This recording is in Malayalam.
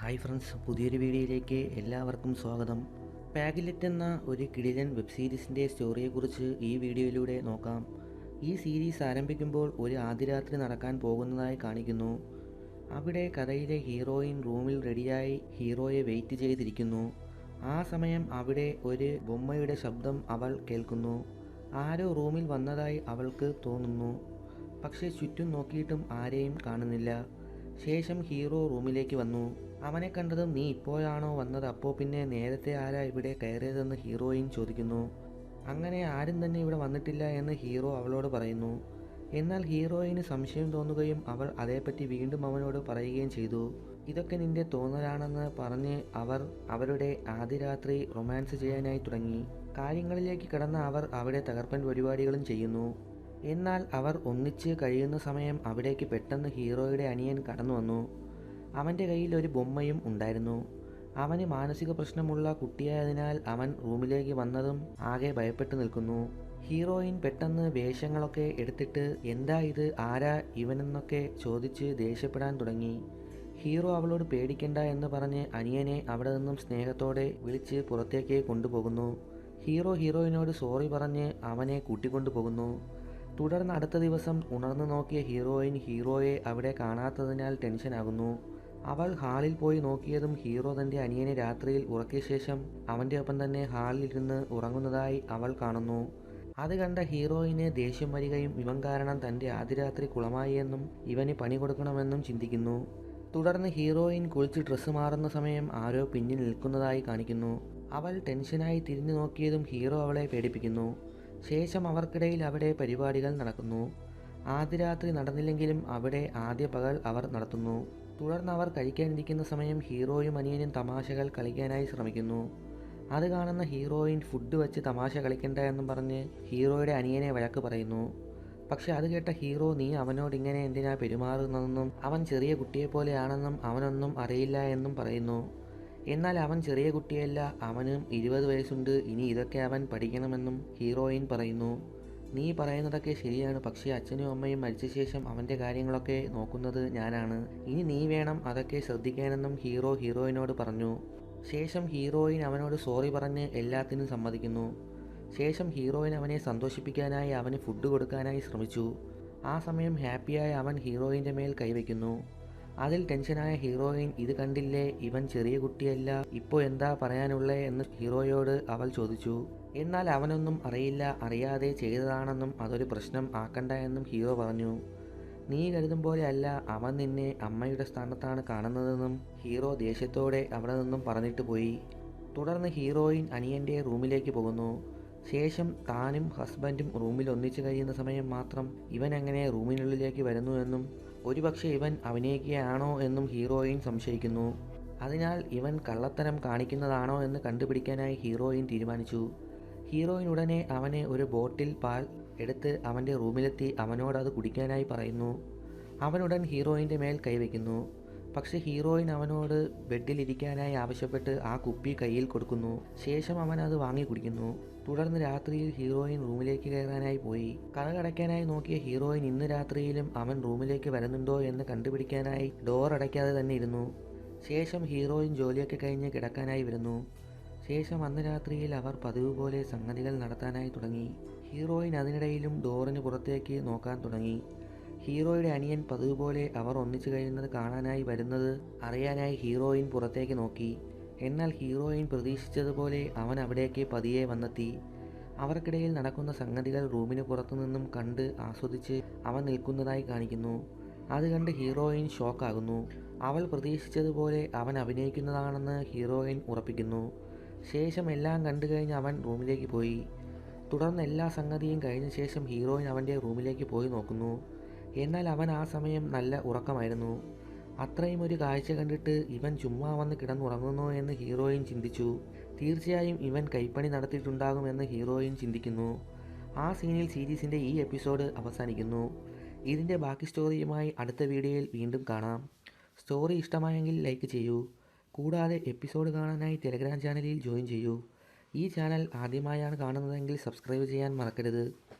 ഹായ് ഫ്രണ്ട്സ് പുതിയൊരു വീഡിയോയിലേക്ക് എല്ലാവർക്കും സ്വാഗതം. പാഗിലെറ്റ് എന്ന ഒരു കിടിലൻ വെബ് സീരീസിന്റെ സ്റ്റോറിയെക്കുറിച്ച് ഈ വീഡിയോയിലൂടെ നോക്കാം. ഈ സീരീസ് ആരംഭിക്കുമ്പോൾ ഒരു ആദ്യരാത്രി നടക്കാൻ പോകുന്നതായി കാണിക്കുന്നു. അവിടെ കഥയിലെ ഹീറോയിൻ റൂമിൽ റെഡിയായി ഹീറോയെ വെയിറ്റ് ചെയ്തിരിക്കുന്നു. ആ സമയം അവിടെ ഒരു ബൊമ്മയുടെ ശബ്ദം അവൾ കേൾക്കുന്നു. ആരോ റൂമിൽ വന്നതായി അവൾക്ക് തോന്നുന്നു. പക്ഷേ ചുറ്റും നോക്കിയിട്ടും ആരെയും കാണുന്നില്ല. ശേഷം ഹീറോ റൂമിലേക്ക് വന്നു. അവനെ കണ്ടതും നീ ഇപ്പോഴാണോ വന്നത്? അപ്പോൾ പിന്നെ നേരത്തെ ആരാ ഇവിടെ കയറിയതെന്ന് ഹീറോയിൻ ചോദിക്കുന്നു. അങ്ങനെ ആരും തന്നെ ഇവിടെ വന്നിട്ടില്ല എന്ന് ഹീറോ അവളോട് പറയുന്നു. എന്നാൽ ഹീറോയിന് സംശയം തോന്നുകയും അവൾ അതേപ്പറ്റി വീണ്ടും അവനോട് പറയുകയും ചെയ്തു. ഇതൊക്കെ നിന്റെ തോന്നലാണെന്ന് പറഞ്ഞ് അവർ അവരുടെ ആദ്യ രാത്രി റൊമാൻസ് ചെയ്യാനായി തുടങ്ങി. കാര്യങ്ങളിലേക്ക് കടന്ന അവർ അവിടെ തകർപ്പൻ പരിപാടികളും ചെയ്യുന്നു. എന്നാൽ അവർ ഒന്നിച്ച് കഴിയുന്ന സമയം അവിടേക്ക് പെട്ടെന്ന് ഹീറോയുടെ അനിയൻ കടന്നു വന്നു അവന്റെ കയ്യിൽ ഒരു ബൊമ്മയും ഉണ്ടായിരുന്നു. അവന് മാനസിക പ്രശ്നമുള്ള കുട്ടിയായതിനാൽ അവൻ റൂമിലേക്ക് വന്നതും ആകെ ഭയപ്പെട്ടു നിൽക്കുന്നു. ഹീറോയിൻ പെട്ടെന്ന് വേഷങ്ങളൊക്കെ എടുത്തിട്ട് എന്താ ഇത് ആരാ ഇവനെന്നൊക്കെ ചോദിച്ച് ദേഷ്യപ്പെടാൻ തുടങ്ങി. ഹീറോ അവളോട് പേടിക്കണ്ട എന്ന് പറഞ്ഞ് അനിയനെ അവിടെ നിന്നും സ്നേഹത്തോടെ വിളിച്ച് പുറത്തേക്ക് കൊണ്ടുപോകുന്നു. ഹീറോ ഹീറോയിനോട് സോറി പറഞ്ഞ് അവനെ കൂട്ടിക്കൊണ്ടുപോകുന്നു. തുടർന്ന് അടുത്ത ദിവസം ഉണർന്നു നോക്കിയ ഹീറോയിൻ ഹീറോയെ അവിടെ കാണാത്തതിനാൽ ടെൻഷനാകുന്നു. അവൾ ഹാളിൽ പോയി നോക്കിയതും ഹീറോ തന്റെ അനിയനെ രാത്രിയിൽ ഉറക്കിയ ശേഷം അവന്റെ ഒപ്പം തന്നെ ഹാളിലിരുന്ന് ഉറങ്ങുന്നതായി അവൾ കാണുന്നു. അത് കണ്ട ഹീറോയിനെ ദേഷ്യം വരികയും ഇവൻ കാരണം തന്റെ ആദ്യ രാത്രി കുളമായി എന്നും ഇവന് പണി കൊടുക്കണമെന്നും ചിന്തിക്കുന്നു. തുടർന്ന് ഹീറോയിൻ കുളിച്ച് ഡ്രസ്സ് മാറുന്ന സമയം ആരോ പിന്നിൽ നിൽക്കുന്നതായി കാണിക്കുന്നു. അവൾ ടെൻഷനായി തിരിഞ്ഞു നോക്കിയതും ഹീറോ അവളെ പേടിപ്പിക്കുന്നു. ശേഷം അവർക്കിടയിൽ അവിടെ പരിപാടികൾ നടക്കുന്നു. ആദ്യ രാത്രി നടന്നില്ലെങ്കിലും അവിടെ ആദ്യ പകൽ അവർ നടത്തുന്നു. തുടർന്ന് അവർ കഴിക്കാനിരിക്കുന്ന സമയം ഹീറോയും അനിയനും തമാശകൾ കളിക്കാനായി ശ്രമിക്കുന്നു. അത് കാണുന്ന ഹീറോയിൻ ഫുഡ് വെച്ച് തമാശ കളിക്കണ്ട എന്നും പറഞ്ഞ് ഹീറോയുടെ അനിയനെ വഴക്ക് പറയുന്നു. പക്ഷെ അത് കേട്ട ഹീറോ നീ അവനോട് ഇങ്ങനെ എന്തിനാ പെരുമാറുന്നതെന്നും അവൻ ചെറിയ കുട്ടിയെപ്പോലെയാണെന്നും അവനൊന്നും അറിയില്ല എന്നും പറയുന്നു. എന്നാൽ അവൻ ചെറിയ കുട്ടിയല്ല അവനും ഇരുപത് വയസ്സുണ്ട് ഇനി ഇതൊക്കെ അവൻ പഠിക്കണമെന്നും ഹീറോയിൻ പറയുന്നു. നീ പറയുന്നതൊക്കെ ശരിയാണ്. പക്ഷേ അച്ഛനും അമ്മയും മരിച്ച ശേഷം അവന്റെ കാര്യങ്ങളൊക്കെ നോക്കുന്നത് ഞാനാണ്. ഇനി നീ വേണം അതൊക്കെ ശ്രദ്ധിക്കാനെന്നും ഹീറോ ഹീറോയിനോട് പറഞ്ഞു. ശേഷം ഹീറോയിൻ അവനോട് സോറി പറഞ്ഞ് എല്ലാത്തിനും സമ്മതിക്കുന്നു. ശേഷം ഹീറോയിൻ അവനെ സന്തോഷിപ്പിക്കാനായി അവന് ഫുഡ് കൊടുക്കാനായി ശ്രമിച്ചു. ആ സമയം ഹാപ്പിയായ അവൻ ഹീറോയിന്റെ മേൽ കൈവയ്ക്കുന്നു. അതിൽ ടെൻഷനായ ഹീറോയിൻ ഇത് കണ്ടില്ലേ? ഇവൻ ചെറിയ കുട്ടിയല്ല. ഇപ്പോൾ എന്താ പറയാനുള്ളേ എന്ന് ഹീറോയോട് അവൾ ചോദിച്ചു. എന്നാൽ അവനൊന്നും അറിയില്ല. അറിയാതെ ചെയ്തതാണെന്നും അതൊരു പ്രശ്നം ആക്കണ്ട എന്നും ഹീറോ പറഞ്ഞു. നീ കരുതും പോലെ അല്ല. അവൻ നിന്നെ അമ്മയുടെ സ്ഥാനത്താണ് കാണുന്നതെന്നും ഹീറോ ദേഷ്യത്തോടെ അവിടെ നിന്നും പറഞ്ഞിട്ട് പോയി. തുടർന്ന് ഹീറോയിൻ അനിയന്റെ റൂമിലേക്ക് പോകുന്നു. ശേഷം താനും ഹസ്ബൻഡും റൂമിൽ ഒന്നിച്ചു കഴിയുന്ന സമയം മാത്രം ഇവൻ എങ്ങനെ റൂമിനുള്ളിലേക്ക് വരുന്നു എന്നും ഒരുപക്ഷെ ഇവൻ അഭിനയിക്കുകയാണോ എന്നും ഹീറോയിൻ സംശയിക്കുന്നു. അതിനാൽ ഇവൻ കള്ളത്തരം കാണിക്കുന്നതാണോ എന്ന് കണ്ടുപിടിക്കാനായി ഹീറോയിൻ തീരുമാനിച്ചു. ഹീറോയിൻ ഉടനെ അവനെ ഒരു ബോട്ടിൽ പാൽ എടുത്ത് അവന്റെ റൂമിലെത്തി അവനോട് അത് കുടിക്കാനായി പറയുന്നു. അവനുടൻ ഹീറോയിന്റെ മേൽ കൈവയ്ക്കുന്നു. പക്ഷെ ഹീറോയിൻ അവനോട് ബെഡിലിരിക്കാനായി ആവശ്യപ്പെട്ട് ആ കുപ്പി കയ്യിൽ കൊടുക്കുന്നു. ശേഷം അവൻ അത് വാങ്ങി കുടിക്കുന്നു. തുടർന്ന് രാത്രിയിൽ ഹീറോയിൻ റൂമിലേക്ക് കയറാനായി പോയി. കഥകടയ്ക്കാനായി നോക്കിയ ഹീറോയിൻ ഇന്ന് രാത്രിയിലും അവൻ റൂമിലേക്ക് വരുന്നുണ്ടോ എന്ന് കണ്ടുപിടിക്കാനായി ഡോർ അടയ്ക്കാതെ തന്നെ ഇരുന്നു. ശേഷം ഹീറോയിൻ ജോലിയൊക്കെ കഴിഞ്ഞ് കിടക്കാനായി വരുന്നു. ശേഷം അന്ന് രാത്രിയിൽ അവർ പതിവ് പോലെ സംഗതികൾ നടത്താനായി തുടങ്ങി. ഹീറോയിൻ അതിനിടയിലും ഡോറിന് പുറത്തേക്ക് നോക്കാൻ തുടങ്ങി. ഹീറോയുടെ അനിയൻ പതിവ് പോലെ അവർ ഒന്നിച്ചു കഴിയുന്നത് കാണാനായി വരുന്നത് അറിയാനായി ഹീറോയിൻ പുറത്തേക്ക് നോക്കി. എന്നാൽ ഹീറോയിൻ പ്രതീക്ഷിച്ചതുപോലെ അവൻ അവിടേക്ക് പതിയെ വന്നെത്തി. അവർക്കിടയിൽ നടക്കുന്ന സംഗതികൾ റൂമിന് പുറത്തു നിന്നും കണ്ട് ആസ്വദിച്ച് അവൻ നിൽക്കുന്നതായി കാണിക്കുന്നു. അത് കണ്ട് ഹീറോയിൻ ഷോക്കാകുന്നു. അവൾ പ്രതീക്ഷിച്ചതുപോലെ അവൻ അഭിനയിക്കുന്നതാണെന്ന് ഹീറോയിൻ ഉറപ്പിക്കുന്നു. ശേഷം എല്ലാം കണ്ടു കഴിഞ്ഞ് അവൻ റൂമിലേക്ക് പോയി. തുടർന്ന് എല്ലാ സംഗതിയും കഴിഞ്ഞ ശേഷം ഹീറോയിൻ അവന്റെ റൂമിലേക്ക് പോയി നോക്കുന്നു. എന്നാൽ അവൻ ആ സമയം നല്ല ഉറക്കമായിരുന്നു. അത്രയും ഒരു കാഴ്ച കണ്ടിട്ട് ഇവൻ ചുമ്മാ വന്ന് കിടന്നുറങ്ങുന്നു എന്ന് ഹീറോയിൻ ചിന്തിച്ചു. തീർച്ചയായും ഇവൻ കൈപ്പണി നടത്തിയിട്ടുണ്ടാകുമെന്ന് ഹീറോയിൻ ചിന്തിക്കുന്നു. ആ സീനിൽ സീരീസിന്റെ ഈ എപ്പിസോഡ് അവസാനിക്കുന്നു. ഇതിന്റെ ബാക്കി സ്റ്റോറിയുമായി അടുത്ത വീഡിയോയിൽ വീണ്ടും കാണാം. സ്റ്റോറി ഇഷ്ടമായെങ്കിൽ ലൈക്ക് ചെയ്യൂ. കൂടാതെ എപ്പിസോഡ് കാണാനായി ടെലഗ്രാം ചാനലിൽ ജോയിൻ ചെയ്യൂ. ഈ ചാനൽ ആദ്യമായാണ് കാണുന്നതെങ്കിൽ സബ്സ്ക്രൈബ് ചെയ്യാൻ മറക്കരുത്.